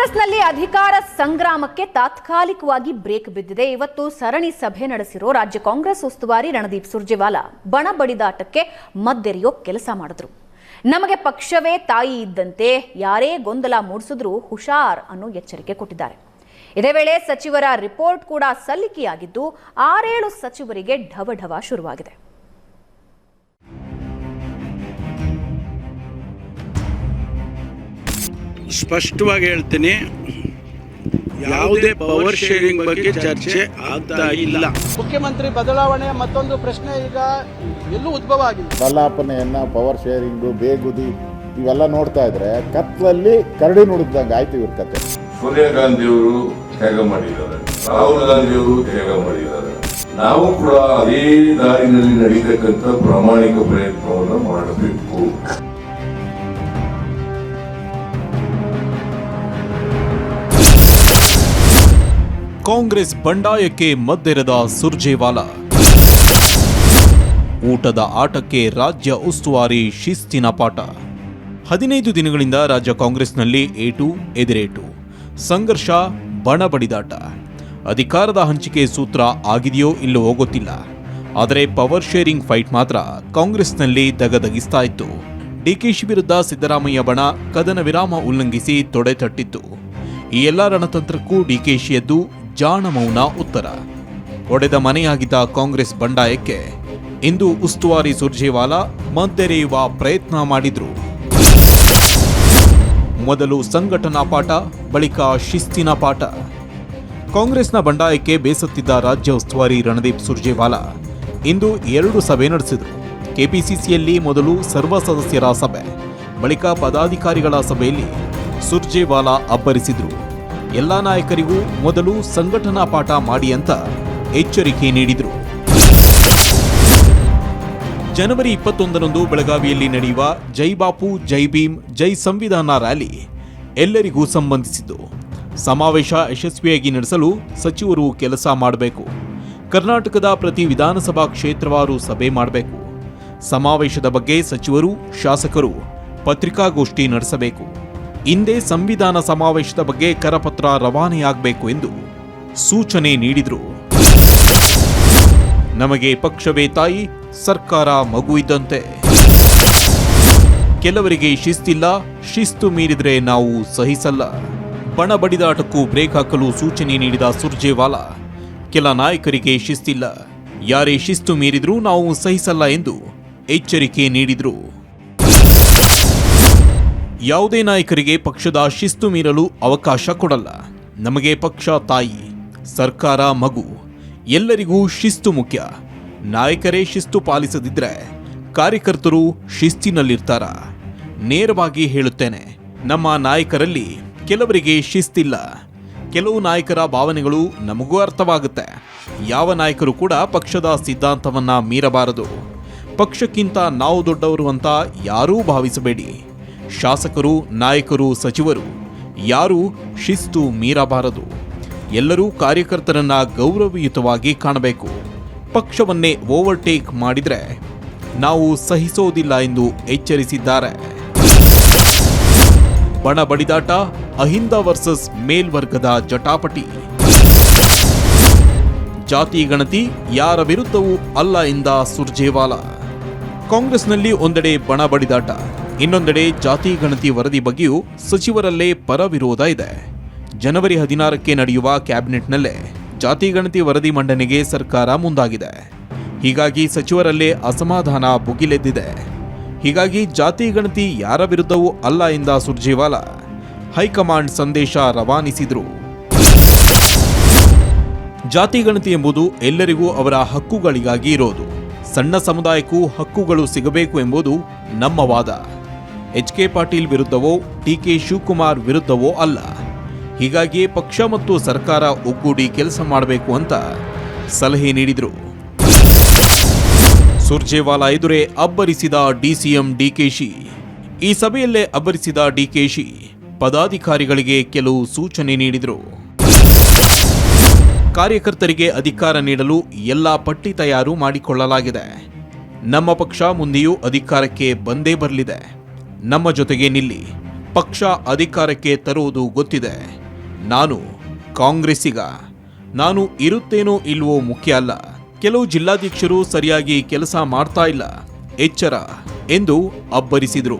ಕಾಂಗ್ರೆಸ್ನಲ್ಲಿ ಅಧಿಕಾರ ಸಂಗ್ರಾಮಕ್ಕೆ ತಾತ್ಕಾಲಿಕವಾಗಿ ಬ್ರೇಕ್ ಬಿದ್ದಿದೆ. ಇವತ್ತು ಸರಣಿ ಸಭೆ ನಡೆಸಿರೋ ರಾಜ್ಯ ಕಾಂಗ್ರೆಸ್ ಉಸ್ತುವಾರಿ ರಣದೀಪ್ ಸುರ್ಜೇವಾಲಾ ಬಣ ಬಡಿದಾಟಕ್ಕೆ ಮದ್ದೆರೆಯೋ ಕೆಲಸ ಮಾಡಿದ್ರು. ನಮಗೆ ಪಕ್ಷವೇ ತಾಯಿ ಇದ್ದಂತೆ ಯಾರೇ ಗೊಂದಲ ಮೂಡಿಸಿದ್ರೂ ಹುಷಾರ್ ಅನ್ನೋ ಎಚ್ಚರಿಕೆ ಕೊಟ್ಟಿದ್ದಾರೆ. ಇದೇ ವೇಳೆ ಸಚಿವರ ರಿಪೋರ್ಟ್ ಕೂಡ ಸಲ್ಲಿಕೆಯಾಗಿದ್ದು, ಆರೇಳು ಸಚಿವರಿಗೆ ಢವಢವ ಶುರುವಾಗಿದೆ. ಸ್ಪಷ್ಟವಾಗಿ ಹೇಳ್ತೀನಿ ಯಾವುದೇ ಪವರ್ ಶೇರಿಂಗ್ ಬಗ್ಗೆ ಚರ್ಚೆ ಆಗ್ತಾ ಇಲ್ಲ. ಮುಖ್ಯಮಂತ್ರಿ ಬದಲಾವಣೆ ಮತ್ತೊಂದು ಪ್ರಶ್ನೆ ಈಗ ಎಲ್ಲೂ ಉದ್ಭವ ಆಗಿದೆ ಬಲ್ಲಾಪನೆಯನ್ನ ಪವರ್ ಶೇರಿಂಗು ಬೇಗುದಿ ಇವೆಲ್ಲ ನೋಡ್ತಾ ಇದ್ರೆ ಕತ್ಲಲ್ಲಿ ಕರಡಿ ನುಡಿದಂಗೆ ಆಯ್ತು ಇವ್ರ ಕತೆ. ಸೋನಿಯಾ ಗಾಂಧಿಯವರು ತ್ಯಾಗ ಮಾಡಿದ್ದಾರೆ ರಾಹುಲ್ ಗಾಂಧಿ ಅವರು ತ್ಯಾಗ ಮಾಡಿದ್ದಾರೆ. ನಾವು ಕೂಡ ಅದೇ ದಾರಿನಲ್ಲಿ ನಡೀತಕ್ಕಂಥ ಪ್ರಾಮಾಣಿಕ ಪ್ರಯತ್ನವನ್ನು ಮಾಡಬೇಕು. ಕಾಂಗ್ರೆಸ್ ಬಂಡಾಯಕ್ಕೆ ಮದ್ದೆರೆದ ಸುರ್ಜೇವಾಲಾ. ಊಟದ ಆಟಕ್ಕೆ ರಾಜ್ಯ ಉಸ್ತುವಾರಿ ಶಿಸ್ತಿನ ಪಾಠ. ಹದಿನೈದು ದಿನಗಳಿಂದ ರಾಜ್ಯ ಕಾಂಗ್ರೆಸ್ನಲ್ಲಿ ಏಟು, ಎದಿರೇಟು. ಸಂಘರ್ಷ ಬಣ ಬಡಿದಾಟ ಅಧಿಕಾರದ ಹಂಚಿಕೆ ಸೂತ್ರ ಆಗಿದೆಯೋ ಇಲ್ಲವೋ ಗೊತ್ತಿಲ್ಲ. ಆದರೆ ಪವರ್ ಶೇರಿಂಗ್ ಫೈಟ್ ಮಾತ್ರ ಕಾಂಗ್ರೆಸ್ನಲ್ಲಿ ದಗದಗಿಸ್ತಾ ಇತ್ತು. ಡಿಕೆಶಿ ವಿರುದ್ಧ ಸಿದ್ದರಾಮಯ್ಯ ಬಣ ಕದನ ವಿರಾಮ ಉಲ್ಲಂಘಿಸಿ ತೊಡೆ ತಟ್ಟಿತ್ತು. ಈ ಎಲ್ಲ ರಣತಂತ್ರಕ್ಕೂ ಡಿಕೆಶಿಯದ್ದು ಜಾಣ ಮೌನ ಉತ್ತರ. ಒಡೆದ ಮನೆಯಾಗಿದ್ದ ಕಾಂಗ್ರೆಸ್ ಬಂಡಾಯಕ್ಕೆ ಇಂದು ಉಸ್ತುವಾರಿ ಸುರ್ಜೇವಾಲಾ ಮದ್ದೆರೆಯುವ ಪ್ರಯತ್ನ ಮಾಡಿದ್ರು. ಮೊದಲು ಸಂಘಟನಾ ಪಾಠ, ಬಳಿಕ ಶಿಸ್ತಿನ ಪಾಠ. ಕಾಂಗ್ರೆಸ್ನ ಬಂಡಾಯಕ್ಕೆ ಬೇಸತ್ತಿದ್ದ ರಾಜ್ಯ ಉಸ್ತುವಾರಿ ರಣದೀಪ್ ಸುರ್ಜೇವಾಲಾ ಇಂದು ಎರಡು ಸಭೆ ನಡೆಸಿದರು. ಕೆಪಿಸಿಸಿಯಲ್ಲಿ ಮೊದಲು ಸರ್ವ ಸದಸ್ಯರ ಸಭೆ, ಬಳಿಕ ಪದಾಧಿಕಾರಿಗಳ ಸಭೆಯಲ್ಲಿ ಸುರ್ಜೇವಾಲಾ ಅಬ್ಬರಿಸಿದ್ರು. ಎಲ್ಲಾ ನಾಯಕರಿಗೂ ಮೊದಲು ಸಂಘಟನಾ ಪಾಠ ಮಾಡಿ ಅಂತ ಎಚ್ಚರಿಕೆ ನೀಡಿದರು. ಜನವರಿ ಇಪ್ಪತ್ತೊಂದರಂದು ಬೆಳಗಾವಿಯಲ್ಲಿ ನಡೆಯುವ ಜೈ ಬಾಪು, ಜೈ ಭೀಮ್, ಜೈ ಸಂವಿಧಾನ ರ್ಯಾಲಿ ಎಲ್ಲರಿಗೂ ಸಂಬಂಧಿಸಿದ್ದು. ಸಮಾವೇಶ ಯಶಸ್ವಿಯಾಗಿ ನಡೆಸಲು ಸಚಿವರು ಕೆಲಸ ಮಾಡಬೇಕು. ಕರ್ನಾಟಕದ ಪ್ರತಿ ವಿಧಾನಸಭಾ ಕ್ಷೇತ್ರವಾರು ಸಭೆ ಮಾಡಬೇಕು. ಸಮಾವೇಶದ ಬಗ್ಗೆ ಸಚಿವರು, ಶಾಸಕರು ಪತ್ರಿಕಾಗೋಷ್ಠಿ ನಡೆಸಬೇಕು. ಇಂದೇ ಸಂವಿಧಾನ ಸಮಾವೇಶದ ಬಗ್ಗೆ ಕರಪತ್ರ ರವಾನೆಯಾಗಬೇಕು ಎಂದು ಸೂಚನೆ ನೀಡಿದರು. ನಮಗೆ ಪಕ್ಷವೇ ತಾಯಿ, ಸರ್ಕಾರ ಮಗು ಇದ್ದಂತೆ ಕೆಲವರಿಗೆ ಶಿಸ್ತಿಲ್ಲ, ಶಿಸ್ತು ಮೀರಿದರೆ ನಾವು ಸಹಿಸಲ್ಲ. ಬಣ ಬಡಿದಾಟಕ್ಕೂ ಬ್ರೇಕ್ ಹಾಕಲು ಸೂಚನೆ ನೀಡಿದ ಸುರ್ಜೇವಾಲಾ, ಕೆಲ ನಾಯಕರಿಗೆ ಶಿಸ್ತಿಲ್ಲ. ಯಾರೇ ಶಿಸ್ತು ಮೀರಿದರೂ ನಾವು ಸಹಿಸಲ್ಲ ಎಂದು ಎಚ್ಚರಿಕೆ ನೀಡಿದ್ರು. ಯಾವುದೇ ನಾಯಕರಿಗೆ ಪಕ್ಷದ ಶಿಸ್ತು ಮೀರಲು ಅವಕಾಶ ಕೊಡಲ್ಲ. ನಮಗೆ ಪಕ್ಷ ತಾಯಿ, ಸರ್ಕಾರ ಮಗು, ಎಲ್ಲರಿಗೂ ಶಿಸ್ತು ಮುಖ್ಯ. ನಾಯಕರೇ ಶಿಸ್ತು ಪಾಲಿಸದಿದ್ರೆ ಕಾರ್ಯಕರ್ತರು ಶಿಸ್ತಿನಲ್ಲಿರ್ತಾರ. ನೇರವಾಗಿ ಹೇಳುತ್ತೇನೆ, ನಮ್ಮ ನಾಯಕರಲ್ಲಿ ಕೆಲವರಿಗೆ ಶಿಸ್ತಿಲ್ಲ. ಕೆಲವು ನಾಯಕರ ಭಾವನೆಗಳು ನಮಗೂ ಅರ್ಥವಾಗುತ್ತೆ. ಯಾವ ನಾಯಕರು ಕೂಡ ಪಕ್ಷದ ಸಿದ್ಧಾಂತವನ್ನ ಮೀರಬಾರದು. ಪಕ್ಷಕ್ಕಿಂತ ನಾವು ದೊಡ್ಡವರು ಅಂತ ಯಾರೂ ಭಾವಿಸಬೇಡಿ. ಶಾಸಕರು, ನಾಯಕರು, ಸಚಿವರು, ಯಾರೂ ಶಿಸ್ತು ಮೀರಬಾರದು. ಎಲ್ಲರೂ ಕಾರ್ಯಕರ್ತರನ್ನ ಗೌರವಯುತವಾಗಿ ಕಾಣಬೇಕು. ಪಕ್ಷವನ್ನೇ ಓವರ್ಟೇಕ್ ಮಾಡಿದರೆ ನಾವು ಸಹಿಸೋದಿಲ್ಲ ಎಂದು ಎಚ್ಚರಿಸಿದ್ದಾರೆ. ಬಣ ಬಡಿದಾಟ, ಅಹಿಂದ ವರ್ಸಸ್ ಮೇಲ್ವರ್ಗದ ಜಟಾಪಟಿ. ಜಾತಿ ಗಣತಿ ಯಾರ ವಿರುದ್ಧವೂ ಅಲ್ಲ ಎಂದ ಸುರ್ಜೇವಾಲಾ. ಕಾಂಗ್ರೆಸ್ನಲ್ಲಿ ಒಂದೆಡೆ ಬಣ ಬಡಿದಾಟ. ಇನ್ನೊಂದೆಡೆ ಜಾತಿ ಗಣತಿ ವರದಿ ಬಗ್ಗೆಯೂ ಸಚಿವರಲ್ಲೇ ಪರವಿರೋಧ ಇದೆ. ಜನವರಿ ಹದಿನಾರಕ್ಕೆ ನಡೆಯುವ ಕ್ಯಾಬಿನೆಟ್ನಲ್ಲೇ ಜಾತಿ ಗಣತಿ ವರದಿ ಮಂಡನೆಗೆ ಸರ್ಕಾರ ಮುಂದಾಗಿದೆ. ಹೀಗಾಗಿ ಸಚಿವರಲ್ಲೇ ಅಸಮಾಧಾನ ಭುಗಿಲೆದ್ದಿದೆ. ಹೀಗಾಗಿ ಜಾತಿ ಗಣತಿ ಯಾರ ವಿರುದ್ಧವೂ ಅಲ್ಲ ಎಂದ ಸುರ್ಜೇವಾಲಾ. ಹೈಕಮಾಂಡ್ ಸಂದೇಶ ರವಾನಿಸಿದರು. ಜಾತಿ ಗಣತಿ ಎಂಬುದು ಎಲ್ಲರಿಗೂ ಅವರ ಹಕ್ಕುಗಳಿಗಾಗಿ ಇರೋದು. ಸಣ್ಣ ಸಮುದಾಯಕ್ಕೂ ಹಕ್ಕುಗಳು ಸಿಗಬೇಕು ಎಂಬುದು ನಮ್ಮ ವಾದ. ಎಚ್ ಕೆ ಪಾಟೀಲ್ ವಿರುದ್ಧವೋ, ಟಿ ಕೆ ಶಿವಕುಮಾರ್ ವಿರುದ್ಧವೋ ಅಲ್ಲ. ಹೀಗಾಗಿ ಪಕ್ಷ ಮತ್ತು ಸರ್ಕಾರ ಒಗ್ಗೂಡಿ ಕೆಲಸ ಮಾಡಬೇಕು ಅಂತ ಸಲಹೆ ನೀಡಿದರು. ಸುರ್ಜೇವಾಲಾ ಎದುರೇ ಅಬ್ಬರಿಸಿದ ಡಿಸಿಎಂ ಡಿಕೆಶಿ ಈ ಸಭೆಯಲ್ಲೇ ಅಬ್ಬರಿಸಿದ ಡಿಕೆಶಿ ಪದಾಧಿಕಾರಿಗಳಿಗೆ ಕೆಲವು ಸೂಚನೆ ನೀಡಿದರು. ಕಾರ್ಯಕರ್ತರಿಗೆ ಅಧಿಕಾರ ನೀಡಲು ಎಲ್ಲ ಪಟ್ಟಿ ತಯಾರು ಮಾಡಿಕೊಳ್ಳಲಾಗಿದೆ. ನಮ್ಮ ಪಕ್ಷ ಮುಂದೆಯೂ ಅಧಿಕಾರಕ್ಕೆ ಬಂದೇ ಬರಲಿದೆ. ನಮ್ಮ ಜೊತೆಗೆ ನಿಲ್ಲಿ. ಪಕ್ಷ ಅಧಿಕಾರಕ್ಕೆ ತರುವುದು ಗೊತ್ತಿದೆ. ನಾನು ಕಾಂಗ್ರೆಸ್ಸಿಗ. ನಾನು ಇರುತ್ತೇನೋ ಇಲ್ವೋ ಮುಖ್ಯ ಅಲ್ಲ. ಕೆಲವು ಜಿಲ್ಲಾಧ್ಯಕ್ಷರು ಸರಿಯಾಗಿ ಕೆಲಸ ಮಾಡ್ತಾ ಇಲ್ಲ. ಎಚ್ಚರ ಎಂದು ಅಬ್ಬರಿಸಿದರು.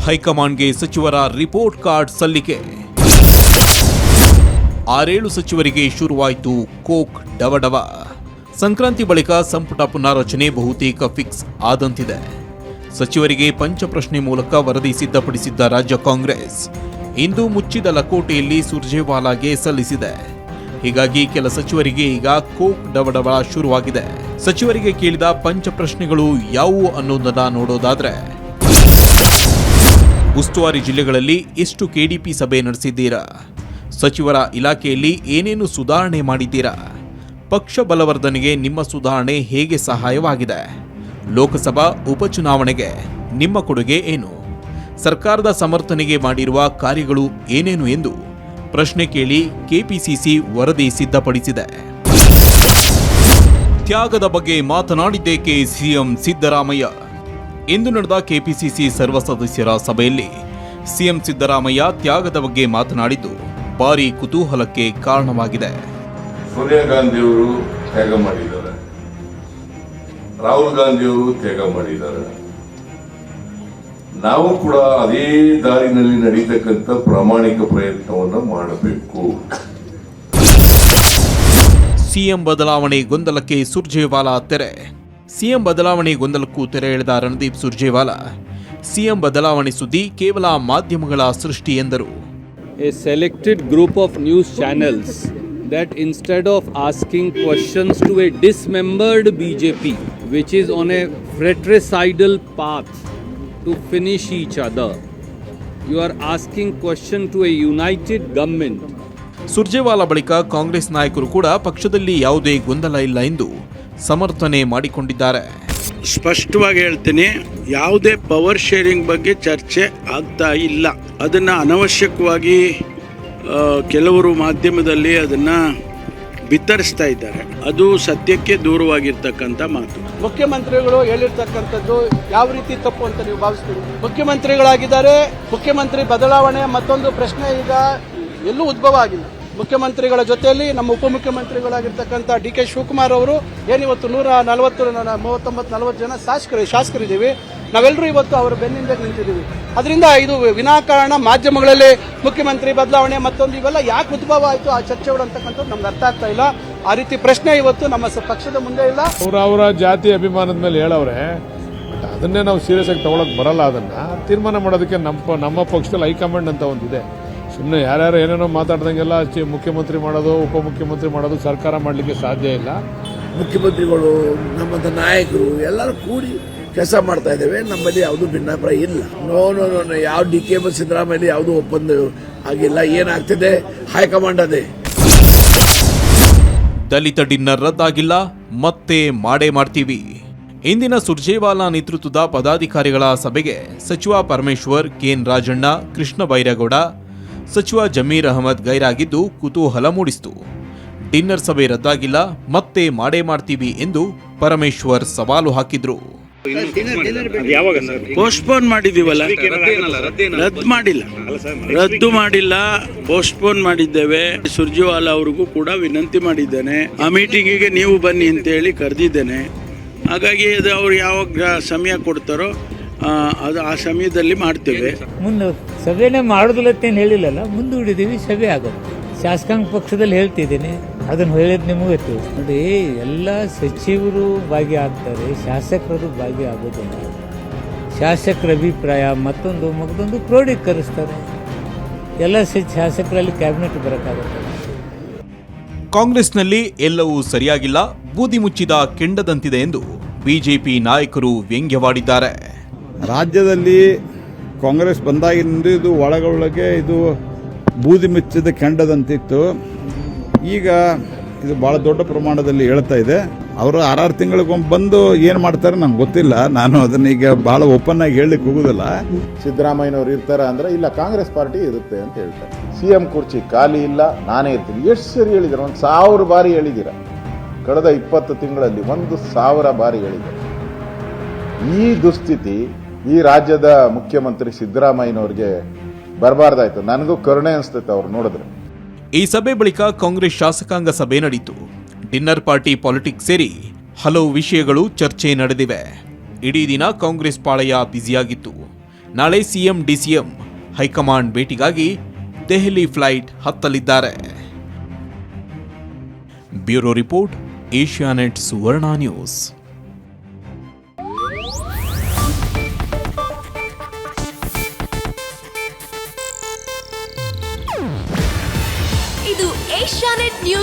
ಹೈಕಮಾಂಡ್ಗೆ ಸಚಿವರ ರಿಪೋರ್ಟ್ ಕಾರ್ಡ್ ಸಲ್ಲಿಕೆ. ಆರೇಳು ಸಚಿವರಿಗೆ ಶುರುವಾಯಿತು ಕೋಕ್ ಡವಡವ. ಸಂಕ್ರಾಂತಿ ಬಳಿಕ ಸಂಪುಟ ಪುನಾರಚನೆ ಬಹುತೇಕ ಫಿಕ್ಸ್ ಆದಂತಿದೆ. ಸಚಿವರಿಗೆ ಪಂಚಪ್ರಶ್ನೆ ಮೂಲಕ ವರದಿ ಸಿದ್ಧಪಡಿಸಿದ್ದ ರಾಜ್ಯ ಕಾಂಗ್ರೆಸ್ ಇಂದು ಮುಚ್ಚಿದ ಲಕೋಟೆಯಲ್ಲಿ ಸುರ್ಜೇವಾಲಾಗೆ ಸಲ್ಲಿಸಿದೆ. ಹೀಗಾಗಿ ಕೆಲ ಸಚಿವರಿಗೆ ಈಗ ಕೋಕ್ ಡವಡವ ಶುರುವಾಗಿದೆ. ಸಚಿವರಿಗೆ ಕೇಳಿದ ಪಂಚಪ್ರಶ್ನೆಗಳು ಯಾವುವು ಅನ್ನೋದನ್ನ ನೋಡೋದಾದ್ರೆ, ಉಸ್ತುವಾರಿ ಜಿಲ್ಲೆಗಳಲ್ಲಿ ಎಷ್ಟು ಕೆಡಿಪಿ ಸಭೆ ನಡೆಸಿದ್ದೀರಾ? ಸಚಿವರ ಇಲಾಖೆಯಲ್ಲಿ ಏನೇನು ಸುಧಾರಣೆ ಮಾಡಿದ್ದೀರಾ? ಪಕ್ಷ ಬಲವರ್ಧನೆಗೆ ನಿಮ್ಮ ಸುಧಾರಣೆ ಹೇಗೆ ಸಹಾಯವಾಗಿದೆ? ಲೋಕಸಭಾ ಉಪಚುನಾವಣೆಗೆ ನಿಮ್ಮ ಕೊಡುಗೆ ಏನು? ಸರ್ಕಾರದ ಸಮರ್ಥನೆಗೆ ಮಾಡಿರುವ ಕಾರ್ಯಗಳು ಏನೇನು ಎಂದು ಪ್ರಶ್ನೆ ಕೇಳಿ ಕೆಪಿಸಿಸಿ ವರದಿ ಸಿದ್ಧಪಡಿಸಿದೆ. ತ್ಯಾಗದ ಬಗ್ಗೆ ಮಾತನಾಡಿದ್ದೇಕೆ ಸಿಎಂ ಸಿದ್ದರಾಮಯ್ಯ? ಇಂದು ನಡೆದ ಕೆಪಿಸಿಸಿ ಸರ್ವ ಸದಸ್ಯರ ಸಭೆಯಲ್ಲಿ ಸಿಎಂ ಸಿದ್ದರಾಮಯ್ಯ ತ್ಯಾಗದ ಬಗ್ಗೆ ಮಾತನಾಡಿದ್ದು ಭಾರಿ ಕುತೂಹಲಕ್ಕೆ ಕಾರಣವಾಗಿದೆ. ಸೋನಿಯಾ ಗಾಂಧಿಯವರು ತ್ಯಾಗ ಮಾಡಿದ್ದಾರೆ ರಾಹುಲ್ ಗಾಂಧಿಯವರು ತ್ಯಾಗ ಮಾಡಿದ್ದಾರೆ. ನಾವು ಕೂಡ ಅದೇ ದಾರಿನಲ್ಲಿ ನಡೀತಕ್ಕಂಥ ಪ್ರಾಮಾಣಿಕ ಪ್ರಯತ್ನವನ್ನು ಮಾಡಬೇಕು. ಸಿಎಂ ಬದಲಾವಣೆ ಗೊಂದಲಕ್ಕೆ ಸುರ್ಜೇವಾಲಾ ತೆರೆ. ಸಿಎಂ ಬದಲಾವಣೆ ಗೊಂದಲಕ್ಕೂ ತೆರೆ ಎಳೆದ ರಣದೀಪ್ ಸುರ್ಜೇವಾಲಾ. ಸಿಎಂ ಬದಲಾವಣೆ ಸುದ್ದಿ ಕೇವಲ ಮಾಧ್ಯಮಗಳ ಸೃಷ್ಟಿ ಎಂದರು. A selected group of news channels that instead of asking questions to a dismembered BJP, which is on a fratricidal path to finish each other, you are asking question to a united government. Surjewala ಬಳಿಕ Congress ನಾಯಕರು ಕೂಡ ಪಕ್ಷದಲ್ಲಿ ಯಾವುದೇ ಗೊಂದಲ ಇಲ್ಲ ಎಂದು ಸಮರ್ಥನೆ ಮಾಡಿಕೊಂಡಿದ್ದಾರೆ. ಸ್ಪಷ್ಟವಾಗಿ ಹೇಳ್ತೀನಿ ಯಾವುದೇ ಪವರ್ ಶೇರಿಂಗ್ ಬಗ್ಗೆ ಚರ್ಚೆ ಆಗ್ತಾ ಇಲ್ಲ. ಅದನ್ನು ಅನವಶ್ಯಕವಾಗಿ ಕೆಲವರು ಮಾಧ್ಯಮದಲ್ಲಿ ಅದನ್ನು ಬಿತ್ತರಿಸ್ತಾ ಇದ್ದಾರೆ. ಅದು ಸತ್ಯಕ್ಕೆ ದೂರವಾಗಿರ್ತಕ್ಕಂಥ ಮಾತು. ಮುಖ್ಯಮಂತ್ರಿಗಳು ಹೇಳಿರ್ತಕ್ಕಂಥದ್ದು ಯಾವ ರೀತಿ ತಪ್ಪು ಅಂತ ನೀವು ಭಾವಿಸ್ತೀರಿ? ಮುಖ್ಯಮಂತ್ರಿಗಳಾಗಿದ್ದಾರೆ, ಮುಖ್ಯಮಂತ್ರಿ ಬದಲಾವಣೆ, ಮತ್ತೊಂದು ಪ್ರಶ್ನೆ ಈಗ ಎಲ್ಲೂ ಉದ್ಭವ ಆಗಿಲ್ಲ. ಮುಖ್ಯಮಂತ್ರಿಗಳ ಜೊತೆಯಲ್ಲಿ ನಮ್ಮ ಉಪಮುಖ್ಯಮಂತ್ರಿಗಳಾಗಿರ್ತಕ್ಕಂಥ ಡಿ ಕೆ ಶಿವಕುಮಾರ್ ಅವರು ಏನಿವತ್ತು ನೂರ ನಲವತ್ತು ಮೂವತ್ತೊಂಬತ್ತು, ನಲವತ್ತು ಜನ ಶಾಸಕರು, ಶಾಸಕರಿದ್ದೀವಿ. ನಾವೆಲ್ಲರೂ ಇವತ್ತು ಅವರ ಬೆನ್ನಿಂದ ನಿಂತಿದ್ದೀವಿ. ಅದರಿಂದ ಇದು ವಿನಾಕಾರಣ ಮಾಧ್ಯಮಗಳಲ್ಲಿ ಮುಖ್ಯಮಂತ್ರಿ ಬದಲಾವಣೆ ಮತ್ತೊಂದು ಇವೆಲ್ಲ ಯಾಕೆ ಉದ್ಭವ ಆಯಿತು ಆ ಚರ್ಚೆಗಳು ಅಂತಕ್ಕಂಥದ್ದು ನಮ್ಗೆ ಅರ್ಥ ಆಗ್ತಾ ಇಲ್ಲ. ಆ ರೀತಿ ಪ್ರಶ್ನೆ ಇವತ್ತು ನಮ್ಮ ಪಕ್ಷದ ಮುಂದೆ ಇಲ್ಲ. ಅವ್ರ ಅವರ ಜಾತಿ ಅಭಿಮಾನದ ಮೇಲೆ ಹೇಳವ್ರೆ ಬಟ್ ಅದನ್ನೇ ನಾವು ಸೀರಿಯಸ್ ಆಗಿ ತಗೊಳಕ್ ಬರಲ್ಲ ಅದನ್ನ. ತೀರ್ಮಾನ ಮಾಡೋದಕ್ಕೆ ನಮ್ಮ ನಮ್ಮ ಪಕ್ಷದಲ್ಲಿ ಹೈಕಮಾಂಡ್ ಅಂತ ಒಂದಿದೆ. ಸುಮ್ಮನೆ ಯಾರ್ಯಾರು ಏನೇನೋ ಮಾತಾಡ್ದಂಗೆಲ್ಲ ಚಿ- ಮುಖ್ಯಮಂತ್ರಿ ಮಾಡೋದು ಉಪಮುಖ್ಯಮಂತ್ರಿ ಮಾಡೋದು ಸರ್ಕಾರ ಮಾಡಲಿಕ್ಕೆ ಸಾಧ್ಯ ಇಲ್ಲ. ಮುಖ್ಯಮಂತ್ರಿಗಳು ನಮ್ಮಂಥ ನಾಯಕರು ಎಲ್ಲರೂ ಕೂಡಿ ಕೆಲಸ ಮಾಡ್ತಾ ಇದ್ದೇವೆ. ನಮ್ಮಲ್ಲಿ ಯಾವುದೂ ಭಿನ್ನಾಭಿಪ್ರಾಯ ಇಲ್ಲ. ನೋ ನೋ ನೋ ನೋ ಯಾವ ಡಿ ಕೆ ಸಿದ್ದರಾಮಯ್ಯ ಯಾವುದೂ ಒಪ್ಪಂದ ಆಗಿಲ್ಲ. ಏನಾಗ್ತಿದೆ? ಹೈಕಮಾಂಡ್ ಅದೇ. ದಲಿತ ಡಿನ್ನರ್ ರದ್ದಾಗಿಲ್ಲ, ಮತ್ತೆ ಮಾಡೇ ಮಾಡ್ತೀವಿ. ಇಂದಿನ ಸುರ್ಜೇವಾಲಾ ನೇತೃತ್ವದ ಪದಾಧಿಕಾರಿಗಳ ಸಭೆಗೆ ಸಚಿವ ಪರಮೇಶ್ವರ್, ಕೆಎನ್ ರಾಜಣ್ಣ, ಕೃಷ್ಣ ಬೈರೇಗೌಡ, ಸಚಿವ ಜಮೀರ್ ಅಹಮದ್ ಗೈರಾಗಿದ್ದು ಕುತೂಹಲ ಮೂಡಿಸಿತು. ಡಿನ್ನರ್ ಸಭೆ ರದ್ದಾಗಿಲ್ಲ, ಮತ್ತೆ ಮಾಡೇ ಮಾಡ್ತೀವಿ ಎಂದು ಪರಮೇಶ್ವರ್ ಸವಾಲು ಹಾಕಿದ್ರು. ಪೋಸ್ಟ್ಪೋನ್ ಮಾಡಿದೀವಲ್ಲ ರದ್ದು ಮಾಡಿಲ್ಲ. ರದ್ದು ಮಾಡಿಲ್ಲ. ಪೋಸ್ಟ್ಪೋನ್ ಮಾಡಿದ್ದೇವೆ. ಸುರ್ಜಿವಾಲಾ ಅವ್ರಿಗೂ ಕೂಡ ವಿನಂತಿ ಮಾಡಿದ್ದೇನೆ. ಆ ಮೀಟಿಂಗಿಗೆ ನೀವು ಬನ್ನಿ ಅಂತ ಹೇಳಿ ಕರೆದಿದ್ದೇನೆ. ಹಾಗಾಗಿ ಅದು ಅವ್ರು ಯಾವಾಗ ಸಮಯ ಕೊಡ್ತಾರೋ ಆ, ಅದು ಆ ಸಮಯದಲ್ಲಿ ಮಾಡ್ತೇವೆ. ಮುಂದೆ ಸಭೆನೇ ಮಾಡೋದಿಲ್ಲ ಅಂತೇನು ಹೇಳಿಲ್ಲಲ್ಲ? ಮುಂದೂಡಿದ್ದೀವಿ ಸಭೆ ಆಗೋದು. ಶಾಸಕಾಂಗ ಪಕ್ಷದಲ್ಲಿ ಹೇಳ್ತಿದ್ದೀನಿ. ಅದನ್ನು ಹೇಳಿದ್ದು ನಿಮಗೆ ಇತ್ತು ನೋಡಿ ಎಲ್ಲ ಸಚಿವರು ಭಾಗಿಯಾಗ್ತಾರೆ ಶಾಸಕರು ಭಾಗಿಯಾಗೋದಿಲ್ಲ ಶಾಸಕರ ಅಭಿಪ್ರಾಯ ಮತ್ತೊಂದು ಮಗದೊಂದು ಕ್ರೋಢೀಕರಿಸ್ತಾರೆ ಎಲ್ಲ ಶಾಸಕರಲ್ಲಿ ಕ್ಯಾಬಿನೆಟ್ ಬರೋಕ್ಕಾಗುತ್ತೆ. ಕಾಂಗ್ರೆಸ್ನಲ್ಲಿ ಎಲ್ಲವೂ ಸರಿಯಾಗಿಲ್ಲ ಬೂದಿ ಮುಚ್ಚಿದ ಕೆಂಡದಂತಿದೆ ಎಂದು ಬಿಜೆಪಿ ನಾಯಕರು ವ್ಯಂಗ್ಯವಾಡಿದ್ದಾರೆ. ರಾಜ್ಯದಲ್ಲಿ ಕಾಂಗ್ರೆಸ್ ಬಂದಾಗಿಂದ ಇದು ಒಳಗೊಳಗೆ ಇದು ಬೂದಿ ಮುಚ್ಚಿದ ಕೆಂಡದಂತಿತ್ತು. ಈಗ ಇದು ಭಾಳ ದೊಡ್ಡ ಪ್ರಮಾಣದಲ್ಲಿ ಹೇಳ್ತಾ ಇದೆ. ಅವರು ಆರಾರು ತಿಂಗಳಿಗೊಮ್ಮೆ ಬಂದು ಏನು ಮಾಡ್ತಾರೆ ನಂಗೆ ಗೊತ್ತಿಲ್ಲ. ನಾನು ಅದನ್ನ ಈಗ ಭಾಳ ಓಪನ್ ಆಗಿ ಹೇಳಲಿಕ್ಕೆ ಹೋಗೋದಿಲ್ಲ. ಸಿದ್ದರಾಮಯ್ಯನವ್ರು ಇರ್ತಾರ ಅಂದ್ರೆ, ಇಲ್ಲ, ಕಾಂಗ್ರೆಸ್ ಪಾರ್ಟಿ ಇರುತ್ತೆ ಅಂತ ಹೇಳ್ತಾರೆ. ಸಿ ಎಂ ಕುರ್ಚಿ ಖಾಲಿ ಇಲ್ಲ, ನಾನೇ ಇರ್ತೀನಿ. ಎಷ್ಟು ಸರಿ ಹೇಳಿದಿರ? ಒಂದು ಸಾವಿರ ಬಾರಿ ಹೇಳಿದಿರ. ಕಳೆದ ಇಪ್ಪತ್ತು ತಿಂಗಳಲ್ಲಿ ಒಂದು ಸಾವಿರ ಬಾರಿ ಹೇಳಿದ್ದಾರೆ ಈ ದುಸ್ಥಿತಿ ಈ ರಾಜ್ಯದ ಮುಖ್ಯಮಂತ್ರಿ ಸಿದ್ದರಾಮಯ್ಯನವ್ರಿಗೆ ಬರಬಾರ್ದಾಯ್ತು. ನನಗೂ ಕರುಣೆ ಅನಿಸ್ತೈತೆ ಅವ್ರು ನೋಡಿದ್ರೆ. ಈ ಸಭೆ ಬಳಿಕ ಕಾಂಗ್ರೆಸ್ ಶಾಸಕಾಂಗ ಸಭೆ ನಡೆಯಿತು. ಡಿನ್ನರ್ ಪಾರ್ಟಿ ಪಾಲಿಟಿಕ್ಸ್ ಸೇರಿ ಹಲವು ವಿಷಯಗಳು ಚರ್ಚೆ ನಡೆದಿವೆ. ಇಡೀ ದಿನ ಕಾಂಗ್ರೆಸ್ ಪಾಳೆಯ ಬ್ಯುಸಿಯಾಗಿತ್ತು. ನಾಳೆ ಸಿಎಂ, ಡಿಸಿಎಂ, ಹೈಕಮಾಂಡ್ ಭೇಟಿಗಾಗಿ Delhi flight ಹತ್ತಲಿದ್ದಾರೆ. Bureau report Asianet Suvarna news.